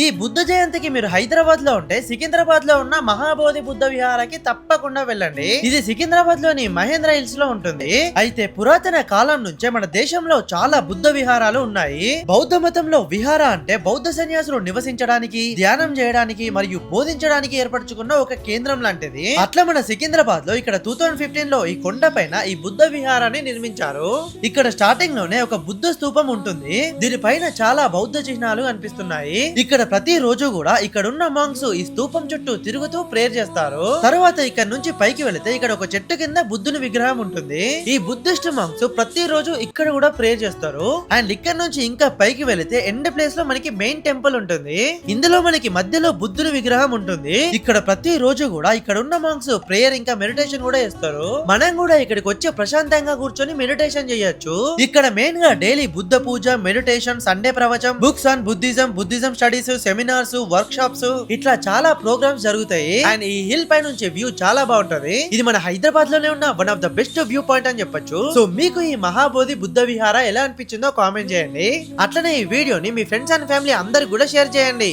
ఈ బుద్ధ జయంతికి మీరు హైదరాబాద్లో ఉంటే సికింద్రాబాద్లో ఉన్న మహాబోధి బుద్ధ విహారానికి తప్పకుండా వెళ్ళండి. ఇది సికింద్రాబాద్లోని మహేంద్ర హిల్స్లో ఉంటుంది. అయితే పురాతన కాలం నుంచే మన దేశంలో చాలా బుద్ధ విహారాలు ఉన్నాయి. బౌద్ధ మతంలో విహార అంటే బౌద్ధ సన్యాసులు నివసించడానికి ధ్యానం చేయడానికి మరియు బోధించడానికి ఏర్పరచుకున్న ఒక కేంద్రం లాంటిది. అట్లా మన సికింద్రాబాద్లో ఇక్కడ టూ థౌసండ్ ఫిఫ్టీన్లో ఈ కొండ పైన ఈ బుద్ధ విహారాన్ని నిర్మించారు. ఇక్కడ స్టార్టింగ్లోనే ఒక బుద్ధ స్తూపం ఉంటుంది. దీనిపైన చాలా బౌద్ధ చిహ్నాలు కనిపిస్తున్నాయి ఇక్కడ ప్రతి రోజు కూడా ఇక్కడ ఉన్న మాంగ్స్ ఈ స్తూపం చుట్టూ తిరుగుతూ ప్రేయర్ చేస్తారు. తర్వాత ఇక్కడ నుంచి పైకి వెళితే ఇక్కడ ఒక చెట్టు కింద బుద్ధుని విగ్రహం ఉంటుంది. ఈ బుద్ధిస్ట్ మాంగ్స్ ప్రతి రోజు ఇక్కడ కూడా ప్రేయర్ చేస్తారు. అండ్ ఇక్కడ నుంచి ఇంకా పైకి వెళితే ఎండ్ ప్లేస్లో మనకి మెయిన్ టెంపుల్ ఉంటుంది. ఇందులో మనకి మధ్యలో బుద్ధుని విగ్రహం ఉంటుంది. ఇక్కడ ప్రతి రోజు కూడా ఇక్కడ ఉన్న మాంగ్స్ ప్రేయర్ ఇంకా మెడిటేషన్ కూడా చేస్తారు. మనం కూడా ఇక్కడికి వచ్చి ప్రశాంతంగా కూర్చొని మెడిటేషన్ చేయొచ్చు. ఇక్కడ మెయిన్గా daily Buddha puja meditation Sunday ప్రవచం books on Buddhism Buddhism studies seminars workshops ఇట్లా చాలా ప్రోగ్రామ్స్ జరుగుతాయి. అండ్ ఈ హిల్ పై నుంచి వ్యూ చాలా బాగుంటది. ఇది మన హైదరాబాద్లోనే ఉన్న one of the best view point అని చెప్పొచ్చు. సో మీకు ఈ మహాబోధి బుద్ధ విహార ఎలా అనిపించిందో కామెంట్ చేయండి. అట్లనే ఈ వీడియోని మీ ఫ్రెండ్స్ అండ్ ఫ్యామిలీ అందరికి కూడా షేర్ చేయండి.